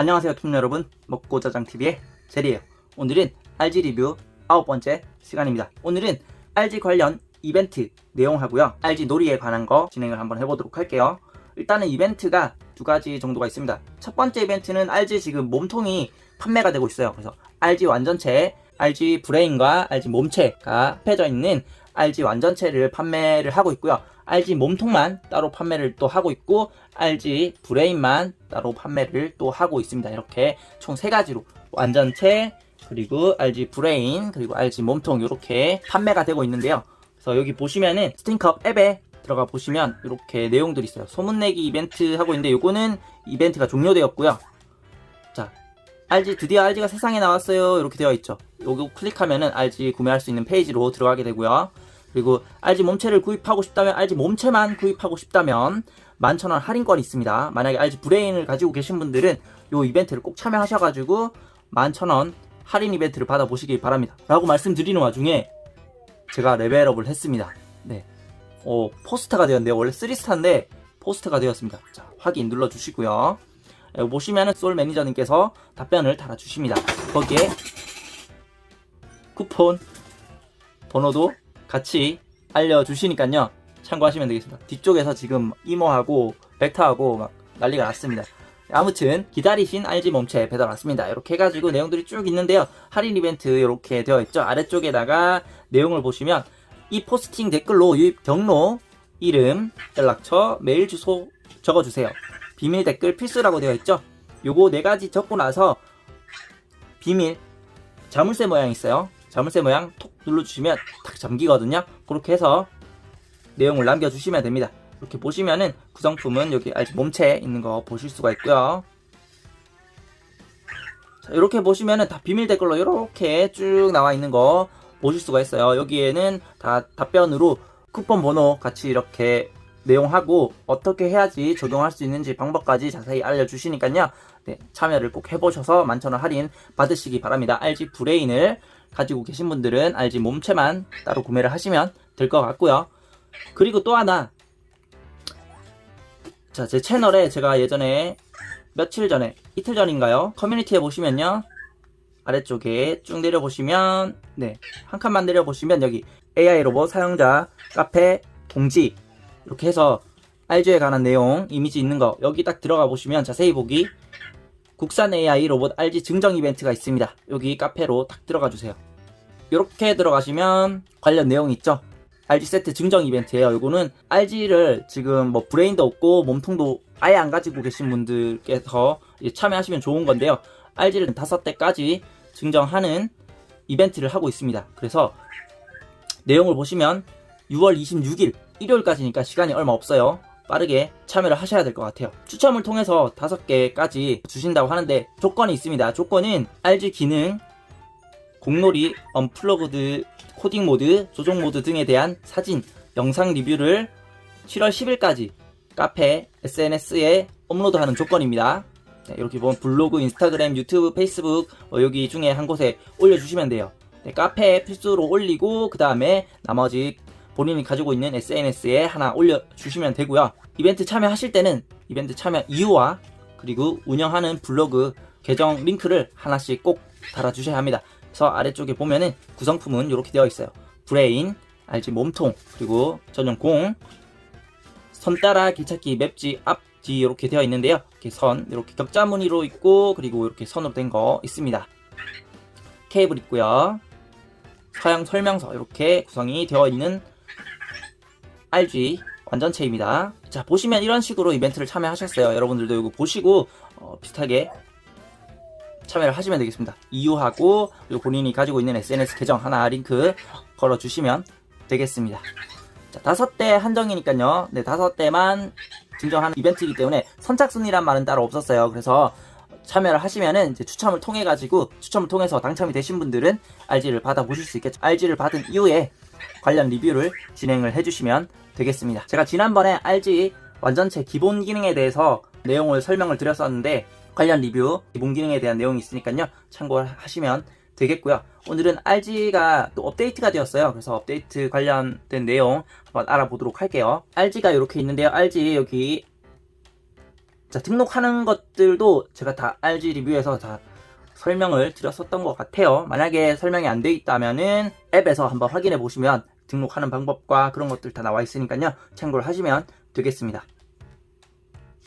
안녕하세요 킴 여러분. 먹고자장TV의 제리에요. 오늘은 RG 리뷰 아홉 번째 시간입니다. 오늘은 RG 관련 이벤트 내용하고요. RG 놀이에 관한 거 진행을 한번 해보도록 할게요. 일단은 이벤트가 두 가지 정도가 있습니다. 첫 번째 이벤트는 RG 지금 몸통이 판매가 되고 있어요. 그래서 RG 완전체 RG 브레인과 RG 몸체가 합해져 있는 RG 완전체를 판매를 하고 있고요 RG 몸통만 따로 판매를 또 하고 있고 RG 브레인만 따로 판매를 또 하고 있습니다. 이렇게 총 세 가지로 완전체 그리고 RG 브레인 그리고 RG 몸통 이렇게 판매가 되고 있는데요. 그래서 여기 보시면은 스팅컵 앱에 들어가 보시면 이렇게 내용들이 있어요. 소문내기 이벤트 하고 있는데 요거는 이벤트가 종료되었고요. 자, RG 드디어 RG가 세상에 나왔어요. 이렇게 되어 있죠. 요거 클릭하면은 RG 구매할 수 있는 페이지로 들어가게 되고요. 그리고 RG 몸체를 구입하고 싶다면 RG 몸체만 구입하고 싶다면 11,000원 할인권이 있습니다. 만약에 RG 브레인을 가지고 계신 분들은 이 이벤트를 꼭 참여하셔가지고 11,000원 할인 이벤트를 받아보시기 바랍니다. 라고 말씀드리는 와중에 제가 레벨업을 했습니다. 네. 어, 포스터가 되었는데요. 원래 3스타인데 포스터가 되었습니다. 자, 확인 눌러주시고요. 보시면은 솔 매니저님께서 답변을 달아주십니다. 거기에 쿠폰 번호도 같이 알려주시니까요. 참고하시면 되겠습니다. 뒤쪽에서 지금 이모하고 벡터하고 막 난리가 났습니다. 아무튼 기다리신 RG 몸체 배달 왔습니다. 이렇게 해가지고 내용들이 쭉 있는데요. 할인 이벤트 이렇게 되어 있죠. 아래쪽에다가 내용을 보시면 이 포스팅 댓글로 유입 경로, 이름, 연락처, 메일 주소 적어주세요. 비밀 댓글 필수라고 되어 있죠. 요거 네 가지 적고 나서 비밀 자물쇠 모양 있어요. 자물쇠 모양 톡 눌러주시면 탁 잠기거든요. 그렇게 해서 내용을 남겨주시면 됩니다. 이렇게 보시면은 구성품은 여기 알지 몸체에 있는 거 보실 수가 있고요. 자, 이렇게 보시면은 다 비밀 댓글로 이렇게 쭉 나와 있는 거 보실 수가 있어요. 여기에는 다 답변으로 쿠폰 번호 같이 이렇게 내용하고 어떻게 해야지 적용할 수 있는지 방법까지 자세히 알려주시니까요. 네, 참여를 꼭 해보셔서 만천원 할인 받으시기 바랍니다. RG 브레인을 가지고 계신 분들은 RG 몸체만 따로 구매를 하시면 될 것 같고요. 그리고 또 하나 자, 제 채널에 제가 예전에 며칠 전에 이틀 전인가요? 커뮤니티에 보시면요. 아래쪽에 쭉 내려보시면 네, 한 칸만 내려보시면 여기 AI 로봇 사용자 카페 공지 이렇게 해서 RG에 관한 내용 이미지 있는 거 여기 딱 들어가 보시면 자세히 보기 국산 AI 로봇 RG 증정 이벤트가 있습니다. 여기 카페로 딱 들어가 주세요. 이렇게 들어가시면 관련 내용 있죠. RG 세트 증정 이벤트예요. 이거는 RG를 지금 뭐 브레인도 없고 몸통도 아예 안 가지고 계신 분들께서 참여하시면 좋은 건데요. RG를 다섯 대까지 증정하는 이벤트를 하고 있습니다. 그래서 내용을 보시면 6월 26일 일요일까지니까 시간이 얼마 없어요. 빠르게 참여를 하셔야 될 것 같아요. 추첨을 통해서 다섯 개까지 주신다고 하는데 조건이 있습니다. 조건은 RG 기능, 공놀이, 언플러그드, 코딩 모드, 조정 모드 등에 대한 사진, 영상 리뷰를 7월 10일까지 카페, SNS에 업로드하는 조건입니다. 네, 이렇게 보면 블로그, 인스타그램, 유튜브, 페이스북 어, 여기 중에 한 곳에 올려주시면 돼요. 네, 카페에 필수로 올리고 그 다음에 나머지 본인이 가지고 있는 SNS에 하나 올려주시면 되고요. 이벤트 참여하실 때는 이벤트 참여 이유와 그리고 운영하는 블로그 계정 링크를 하나씩 꼭 달아주셔야 합니다. 그래서 아래쪽에 보면은 구성품은 이렇게 되어 있어요. 브레인, 알지 몸통, 그리고 전용 공, 선 따라 길찾기 맵지 앞, 뒤 이렇게 되어 있는데요. 이렇게 선, 이렇게 격자 무늬로 있고, 그리고 이렇게 선으로 된 거 있습니다. 케이블 있고요. 사양 설명서 이렇게 구성이 되어 있는 RG 완전체입니다. 자 보시면 이런 식으로 이벤트를 참여하셨어요. 여러분들도 이거 보시고 어, 비슷하게 참여를 하시면 되겠습니다. 이유하고 그리고 본인이 가지고 있는 SNS 계정 하나 링크 걸어 주시면 되겠습니다. 자 다섯 대 한정이니까요. 네 다섯 대만 증정하는 이벤트이기 때문에 선착순이란 말은 따로 없었어요. 그래서 참여를 하시면은 이제 추첨을 통해 가지고 추첨을 통해서 당첨이 되신 분들은 RG를 받아 보실 수 있겠죠. RG를 받은 이후에 관련 리뷰를 진행을 해주시면 되겠습니다. 제가 지난번에 RG 완전체 기본 기능에 대해서 내용을 설명을 드렸었는데 관련 리뷰 기본 기능에 대한 내용이 있으니까요. 참고하시면 되겠고요. 오늘은 RG가 또 업데이트가 되었어요. 그래서 업데이트 관련된 내용 한번 알아보도록 할게요. RG가 이렇게 있는데요. RG 여기 자, 등록하는 것들도 제가 다 RG 리뷰에서 다 설명을 드렸었던 것 같아요. 만약에 설명이 안 돼 있다면은 앱에서 한번 확인해 보시면 등록하는 방법과 그런 것들 다 나와 있으니까요. 참고를 하시면 되겠습니다.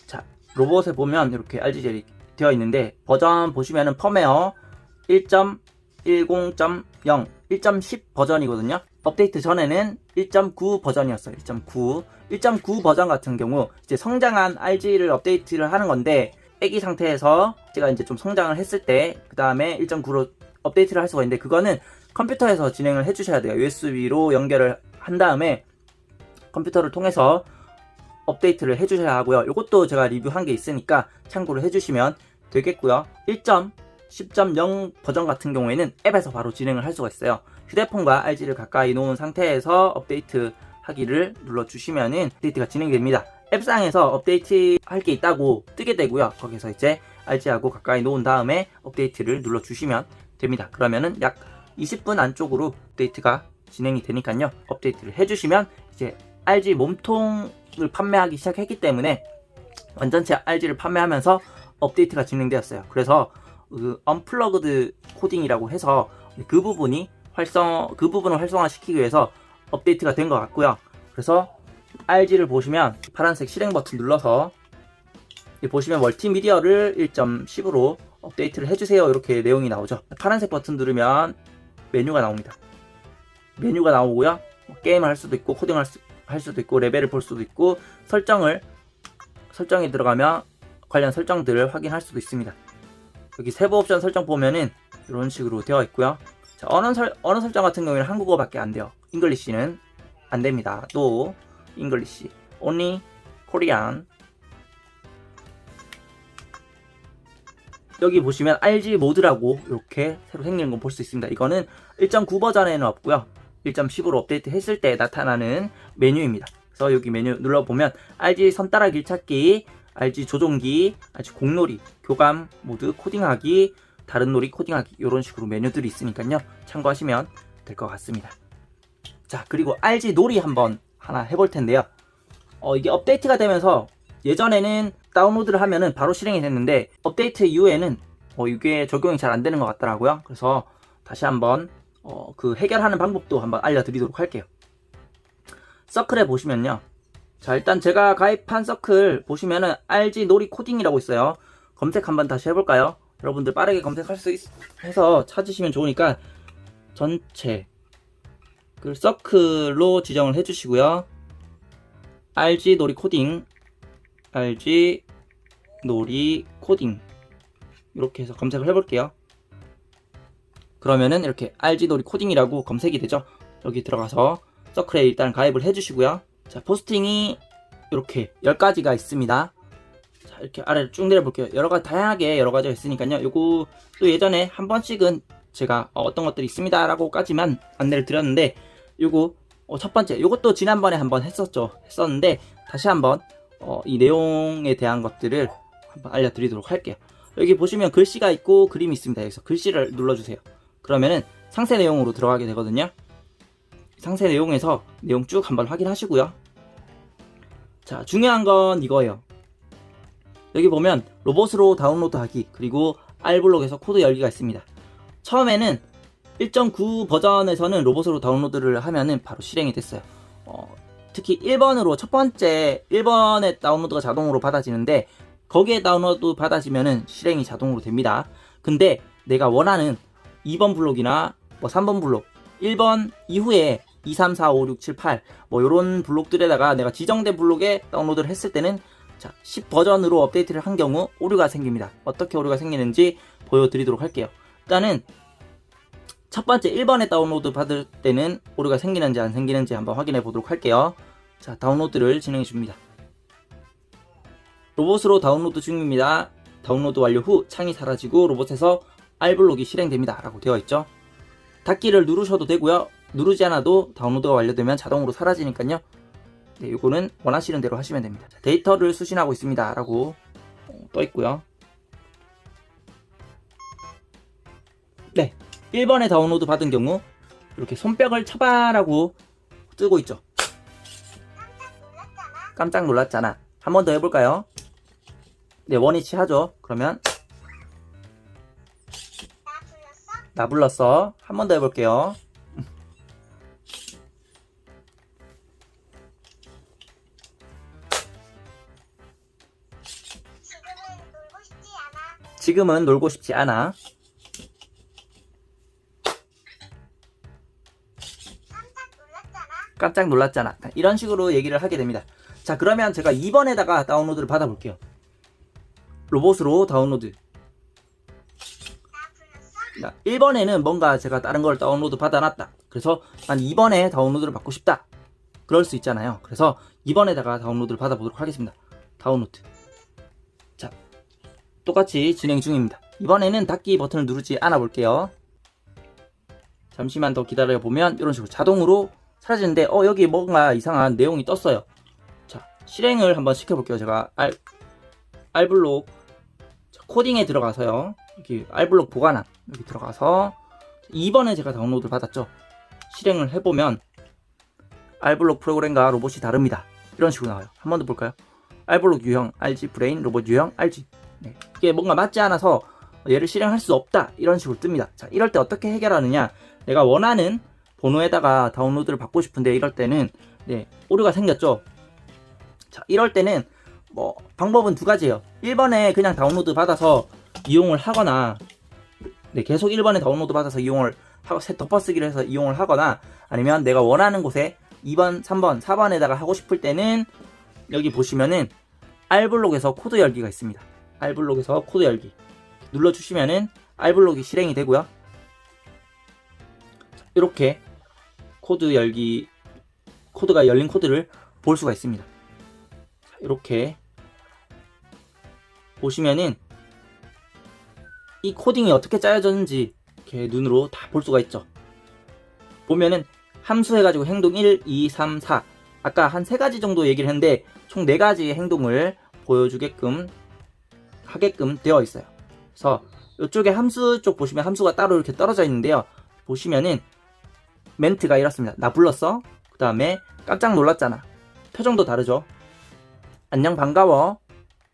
자, 로봇에 보면 이렇게 RG젤이 되어 있는데 버전 보시면은 펌웨어 1.10.0, 1.10 버전이거든요. 업데이트 전에는 1.9 버전이었어요. 1.9. 1.9 버전 같은 경우 이제 성장한 RG를 업데이트를 하는 건데 애기 상태에서 제가 이제 좀 성장을 했을 때 그 다음에 1.9로 업데이트를 할 수가 있는데 그거는 컴퓨터에서 진행을 해주셔야 돼요. USB로 연결을 한 다음에 컴퓨터를 통해서 업데이트를 해주셔야 하고요. 이것도 제가 리뷰한 게 있으니까 참고를 해주시면 되겠고요. 1.10.0 버전 같은 경우에는 앱에서 바로 진행을 할 수가 있어요. 휴대폰과 RG를 가까이 놓은 상태에서 업데이트 하기를 눌러주시면은 업데이트가 진행됩니다. 앱상에서 업데이트 할 게 있다고 뜨게 되고요. 거기서 이제 RG하고 가까이 놓은 다음에 업데이트를 눌러주시면 됩니다. 그러면은 약 20분 안쪽으로 업데이트가 진행이 되니까요. 업데이트를 해주시면 이제 RG 몸통을 판매하기 시작했기 때문에 완전체 RG를 판매하면서 업데이트가 진행되었어요. 그래서 그 언플러그드 코딩이라고 해서 그 부분이 활성 그 부분을 활성화시키기 위해서 업데이트가 된 것 같고요. 그래서 RG를 보시면 파란색 실행 버튼 눌러서 보시면 멀티미디어를 1.10으로 업데이트를 해주세요. 이렇게 내용이 나오죠. 파란색 버튼 누르면 메뉴가 나옵니다. 메뉴가 나오고요. 뭐 게임을 할 수도 있고 코딩을 할, 수, 할 수도 있고 레벨을 볼 수도 있고 설정을 설정에 들어가면 관련 설정들을 확인할 수도 있습니다. 여기 세부 옵션 설정 보면은 이런 식으로 되어 있고요. 자, 언어, 설, 언어 설정 같은 경우에는 한국어밖에 안 돼요. 잉글리시는 안 됩니다. 또 잉글리시, only Korean. 여기 보시면 RG 모드라고 이렇게 새로 생긴 거볼수 있습니다. 이거는 1.9 버전에는 없고요. 1.10으로 업데이트 했을 때 나타나는 메뉴입니다. 그래서 여기 메뉴 눌러보면 RG 선따라 길찾기, RG 조종기, RG 공놀이, 교감 모드 코딩하기, 다른 놀이 코딩하기 이런 식으로 메뉴들이 있으니까요. 참고하시면 될 것 같습니다. 자 그리고 RG 놀이 한번 하나 해볼 텐데요. 어, 이게 업데이트가 되면서 예전에는 다운로드를 하면은 바로 실행이 됐는데 업데이트 이후에는 어, 이게 적용이 잘 안 되는 것 같더라고요. 그래서 다시 한번 어, 그 해결하는 방법도 한번 알려드리도록 할게요. 서클에 보시면요. 자 일단 제가 가입한 서클 보시면은 RG 놀이 코딩이라고 있어요. 검색 한번 다시 해볼까요? 여러분들 빠르게 검색할 수 있, 해서 찾으시면 좋으니까 전체 그 서클로 지정을 해주시고요. RG 놀이 코딩, RG 놀이 코딩 이렇게 해서 검색을 해볼게요. 그러면은 이렇게 RG 놀이 코딩이라고 검색이 되죠. 여기 들어가서 서클에 일단 가입을 해주시고요. 자 포스팅이 이렇게 10가지가 있습니다. 자 이렇게 아래로 쭉 내려볼게요. 여러 가지 다양하게 여러 가지가 있으니까요. 요거 또 예전에 한 번씩은 제가 어, 어떤 것들이 있습니다라고까지만 안내를 드렸는데 요거 어, 첫 번째. 요것도 지난번에 한번 했었죠. 했었는데 다시 한번 어, 이 내용에 대한 것들을 한번 알려드리도록 할게요. 여기 보시면 글씨가 있고 그림이 있습니다. 여기서 글씨를 눌러주세요. 그러면은 상세 내용으로 들어가게 되거든요. 상세 내용에서 내용 쭉 한번 확인하시고요. 자 중요한 건 이거예요. 여기 보면 로봇으로 다운로드 하기 그리고 R블록에서 코드 열기가 있습니다. 처음에는 1.9 버전에서는 로봇으로 다운로드를 하면은 바로 실행이 됐어요. 어, 특히 1번으로 첫 번째 1번에 다운로드가 자동으로 받아지는데 거기에 다운로드 받아지면은 실행이 자동으로 됩니다. 근데 내가 원하는 2번 블록이나 뭐 3번 블록, 1번 이후에 2, 3, 4, 5, 6, 7, 8, 뭐 요런 블록들에다가 내가 지정된 블록에 다운로드를 했을 때는 자, 10 버전으로 업데이트를 한 경우 오류가 생깁니다. 어떻게 오류가 생기는지 보여드리도록 할게요. 일단은 첫 번째 1번에 다운로드 받을 때는 오류가 생기는지 안 생기는지 한번 확인해 보도록 할게요. 자, 다운로드를 진행해 줍니다. 로봇으로 다운로드 중입니다. 다운로드 완료 후 창이 사라지고 로봇에서 R블록이 실행됩니다. 라고 되어 있죠. 닫기를 누르셔도 되고요. 누르지 않아도 다운로드가 완료되면 자동으로 사라지니까요. 네, 이거는 원하시는 대로 하시면 됩니다. 자, 데이터를 수신하고 있습니다. 라고 어, 떠 있고요. 네, 1번에 다운로드 받은 경우 이렇게 손뼉을 쳐봐라고 뜨고 있죠. 깜짝 놀랐잖아. 한 번 더 해볼까요? 네, 원위치 하죠. 그러면 나 불렀어? 한 번 더 해볼게요. 지금은 놀고 싶지 않아. 깜짝 놀랐잖아. 이런 식으로 얘기를 하게 됩니다. 자, 그러면 제가 2번에다가 다운로드를 받아볼게요. 로봇으로 다운로드. 나 불렀어? 자, 1번에는 뭔가 제가 다른 걸 다운로드 받아놨다. 그래서 난 2번에 다운로드를 받고 싶다. 그럴 수 있잖아요. 그래서 2번에다가 다운로드를 받아보도록 하겠습니다. 다운로드. 자, 똑같이 진행 중입니다. 이번에는 닫기 버튼을 누르지 않아 볼게요. 잠시만 더 기다려 보면 이런 식으로 자동으로 사라지는데 어 여기 뭔가 이상한 내용이 떴어요. 자, 실행을 한번 시켜볼게요. 제가 알 알블록 자, 코딩에 들어가서요. 여기 알블록 보관함 여기 들어가서 2번에 제가 다운로드를 받았죠. 실행을 해보면 알블록 프로그램과 로봇이 다릅니다. 이런 식으로 나와요. 한 번 더 볼까요? 알블록 유형 RG 브레인 로봇 유형 RG 네. 이게 뭔가 맞지 않아서 얘를 실행할 수 없다 이런 식으로 뜹니다. 자 이럴 때 어떻게 해결하느냐 내가 원하는 번호에다가 다운로드를 받고 싶은데 이럴 때는 네, 오류가 생겼죠. 자 이럴 때는 뭐 방법은 두 가지예요. 1번에 그냥 다운로드 받아서 이용을 하거나 네, 계속 1번에 다운로드 받아서 이용을 하고 새 덮어쓰기를 해서 이용을 하거나 아니면 내가 원하는 곳에 2번, 3번, 4번에다가 하고 싶을 때는 여기 보시면은 알블록에서 코드 열기가 있습니다. 알블록에서 코드 열기 눌러주시면은 알블록이 실행이 되고요. 이렇게 코드 열기 코드가 열린 코드를 볼 수가 있습니다. 자, 이렇게 보시면은 이 코딩이 어떻게 짜여졌는지 이렇게 눈으로 다 볼 수가 있죠. 보면은 함수 해가지고 행동 1, 2, 3, 4 아까 한 세 가지 정도 얘기를 했는데 총 네 가지 행동을 보여주게끔 하게끔 되어 있어요. 그래서 이쪽에 함수 쪽 보시면 함수가 따로 이렇게 떨어져 있는데요. 보시면은 멘트가 이렇습니다. 나 불렀어? 그 다음에 깜짝 놀랐잖아. 표정도 다르죠. 안녕 반가워.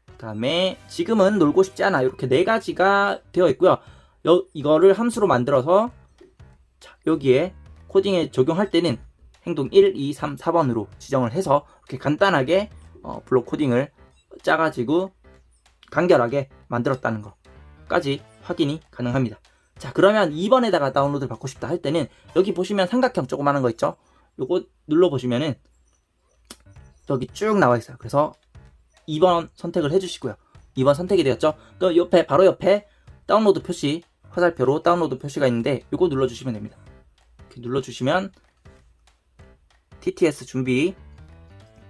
그 다음에 지금은 놀고 싶지 않아. 이렇게 네 가지가 되어 있고요. 여, 이거를 함수로 만들어서 자, 여기에 코딩에 적용할 때는 행동 1, 2, 3, 4번으로 지정을 해서 이렇게 간단하게 어, 블록 코딩을 짜가지고 간결하게 만들었다는 것까지 확인이 가능합니다. 자 그러면 2번에다가 다운로드를 받고 싶다 할 때는 여기 보시면 삼각형 조그마한 거 있죠? 요거 눌러보시면은 여기 쭉 나와 있어요. 그래서 2번 선택을 해주시고요. 2번 선택이 되었죠? 또 옆에 바로 옆에 다운로드 표시 화살표로 다운로드 표시가 있는데 이거 눌러주시면 됩니다. 이렇게 눌러주시면 TTS 준비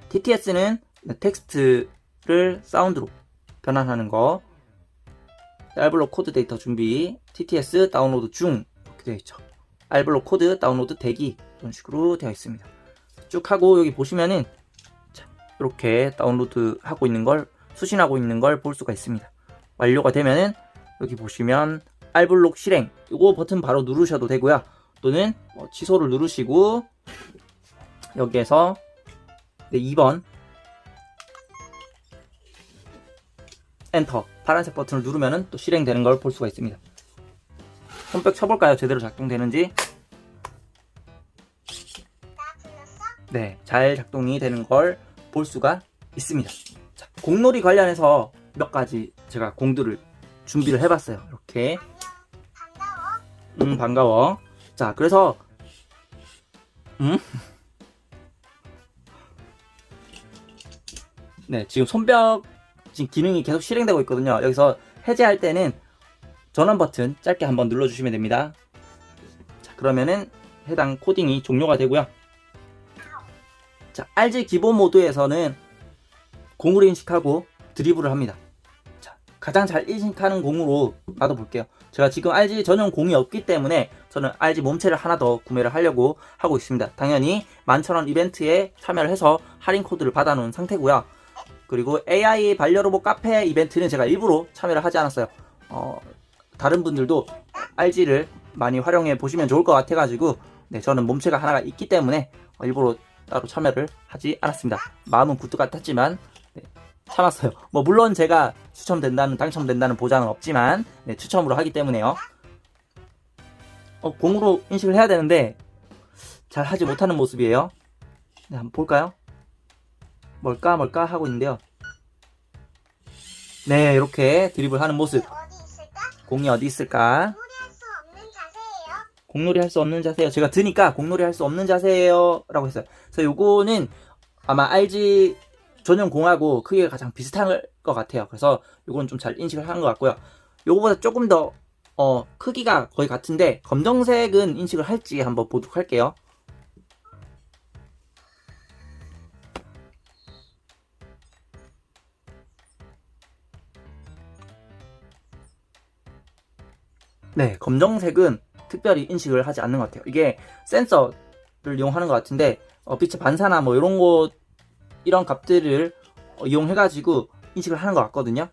TTS는 텍스트를 사운드로 변환하는 거 알블록 코드 데이터 준비 TTS 다운로드 중 이렇게 되어 있죠. 알블록 코드 다운로드 대기 이런 식으로 되어 있습니다. 쭉 하고 여기 보시면은 자, 이렇게 다운로드 하고 있는 걸 수신하고 있는 걸 볼 수가 있습니다. 완료가 되면은 여기 보시면 알블록 실행 이거 버튼 바로 누르셔도 되고요. 또는 뭐 취소를 누르시고 여기에서 네, 2번 엔터 파란색 버튼을 누르면은 또 실행되는 걸 볼 수가 있습니다. 손뼉 쳐볼까요? 제대로 작동되는지? 네, 잘 작동이 되는 걸 볼 수가 있습니다. 자, 공놀이 관련해서 몇 가지 제가 공들을 준비를 해봤어요. 이렇게. 음 반가워. 자, 그래서 음? 네, 지금 손뼉 지금 기능이 계속 실행되고 있거든요. 여기서 해제할 때는 전원 버튼 짧게 한번 눌러주시면 됩니다. 자, 그러면은 해당 코딩이 종료가 되고요. 자, RG 기본 모드에서는 공을 인식하고 드리블을 합니다. 자, 가장 잘 인식하는 공으로 나도 볼게요. 제가 지금 RG 전용 공이 없기 때문에 저는 RG 몸체를 하나 더 구매를 하려고 하고 있습니다. 당연히 11,000원 이벤트에 참여를 해서 할인 코드를 받아놓은 상태고요. 그리고 AI 반려로봇 카페 이벤트는 제가 일부러 참여를 하지 않았어요. 어, 다른 분들도 RG를 많이 활용해 보시면 좋을 것 같아가지고 네, 저는 몸체가 하나가 있기 때문에 어, 일부러 따로 참여를 하지 않았습니다. 마음은 굿 같았지만 네, 참았어요. 뭐 물론 제가 추첨된다는 당첨된다는 보장은 없지만 네, 추첨으로 하기 때문에요. 어, 공으로 인식을 해야 되는데 잘 하지 못하는 모습이에요. 네, 한번 볼까요? 뭘까 뭘까 하고 있는데요. 네, 이렇게 드립을 하는 모습. 어디 있을까? 공이 어디 있을까? 무리할 수 없는 자세예요. 공놀이 할 수 없는 자세요. 제가 드니까 공놀이 할 수 없는 자세예요. 라고 했어요. 그래서 요거는 아마 RG 전용 공하고 크기가 가장 비슷한 것 같아요. 그래서 요건 좀 잘 인식을 하는 것 같고요. 요거보다 조금 더, 어, 크기가 거의 같은데, 검정색은 인식을 할지 한번 보도록 할게요. 네, 검정색은 특별히 인식을 하지 않는 것 같아요. 이게 센서를 이용하는 것 같은데 어, 빛의 반사나 뭐 이런 것 이런 값들을 어, 이용해가지고 인식을 하는 것 같거든요.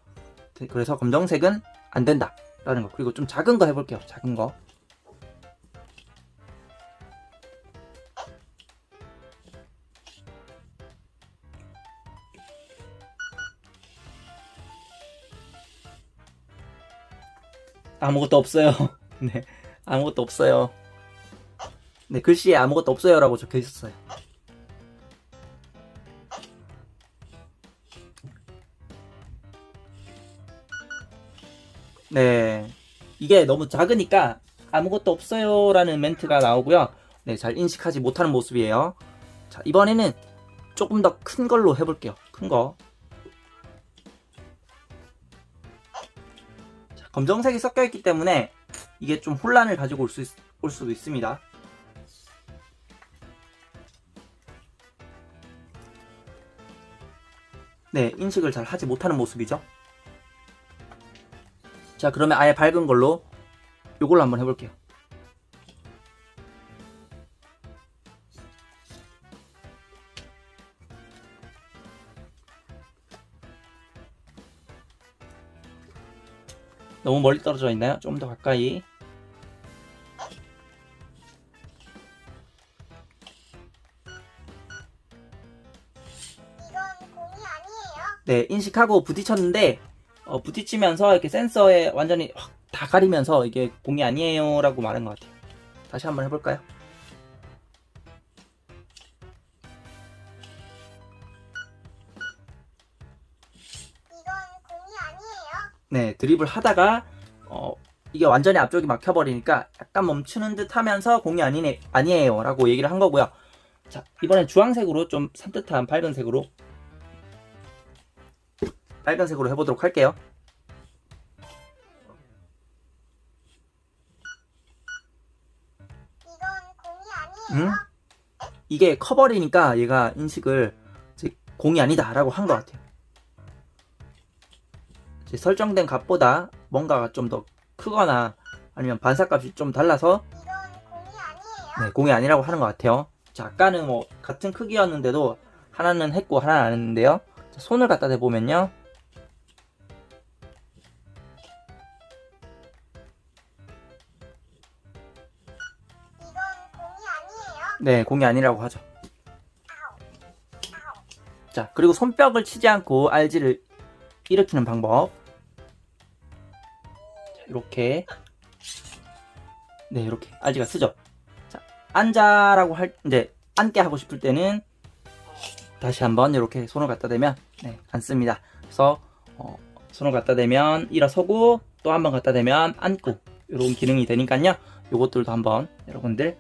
네, 그래서 검정색은 안 된다라는 거. 그리고 좀 작은 거 해볼게요. 작은 거. 아무것도 없어요. 네, 아무것도 없어요. 네, 글씨에 아무것도 없어요라고 적혀 있었어요. 네, 이게 너무 작으니까 아무것도 없어요라는 멘트가 나오고요. 네, 잘 인식하지 못하는 모습이에요. 자, 이번에는 조금 더 큰 걸로 해볼게요. 큰 거. 검정색이 섞여 있기 때문에 이게 좀 혼란을 가지고 올, 수 있- 올 수도 있습니다. 네, 인식을 잘 하지 못하는 모습이죠. 자, 그러면 아예 밝은 걸로 요걸로 한번 해볼게요. 너무 멀리 떨어져 있나요? 좀 더 가까이. 이건 공이 아니에요. 네, 인식하고 부딪혔는데, 어, 부딪히면서 이렇게 센서에 완전히 확 다 가리면서 이게 공이 아니에요 라고 말한 것 같아요. 다시 한번 해볼까요? 네, 드립을 하다가, 어, 이게 완전히 앞쪽이 막혀버리니까 약간 멈추는 듯 하면서 공이 아니네, 아니에요 라고 얘기를 한 거고요. 자, 이번엔 주황색으로 좀 산뜻한 밝은색으로, 빨간색으로 해보도록 할게요. 이건 공이 아니에요. 응? 이게 커버리니까 얘가 인식을 공이 아니다라고 한 것 같아요. 설정된 값보다 뭔가가 좀 더 크거나 아니면 반사값이 좀 달라서 이건 공이. 네, 공이 아니라고 하는 것 같아요. 자, 아까는 뭐 같은 크기였는데도 하나는 했고 하나는 안 했는데요. 자, 손을 갖다 대보면요. 네, 공이 아니라고 하죠. 자, 그리고 손뼉을 치지 않고 RG를 일으키는 방법. 자, 이렇게. 네, 이렇게 RG가 쓰죠. 자, 앉아라고 할, 이제 앉게 하고 싶을 때는 다시 한번 이렇게 손을 갖다 대면, 네, 앉습니다. 그래서, 어, 손을 갖다 대면 일어서고 또 한번 갖다 대면 앉고 이런 기능이 되니까요. 요것들도 한번 여러분들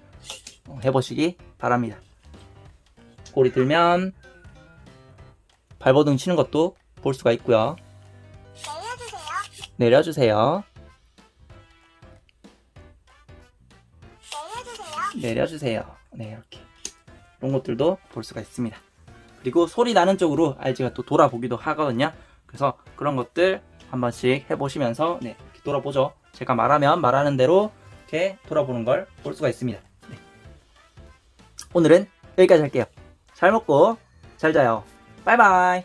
어, 해보시기 바랍니다. 꼬리 들면 발버둥 치는 것도 볼 수가 있고요. 내려주세요. 내려주세요. 내려주세요. 내려주세요. 네, 이렇게. 이런 것들도 볼 수가 있습니다. 그리고 소리 나는 쪽으로 RG가 또 돌아보기도 하거든요. 그래서 그런 것들 한 번씩 해보시면서 네, 이렇게 돌아보죠. 제가 말하면 말하는 대로 이렇게 돌아보는 걸 볼 수가 있습니다. 네. 오늘은 여기까지 할게요. 잘 먹고 잘 자요. 바이바이.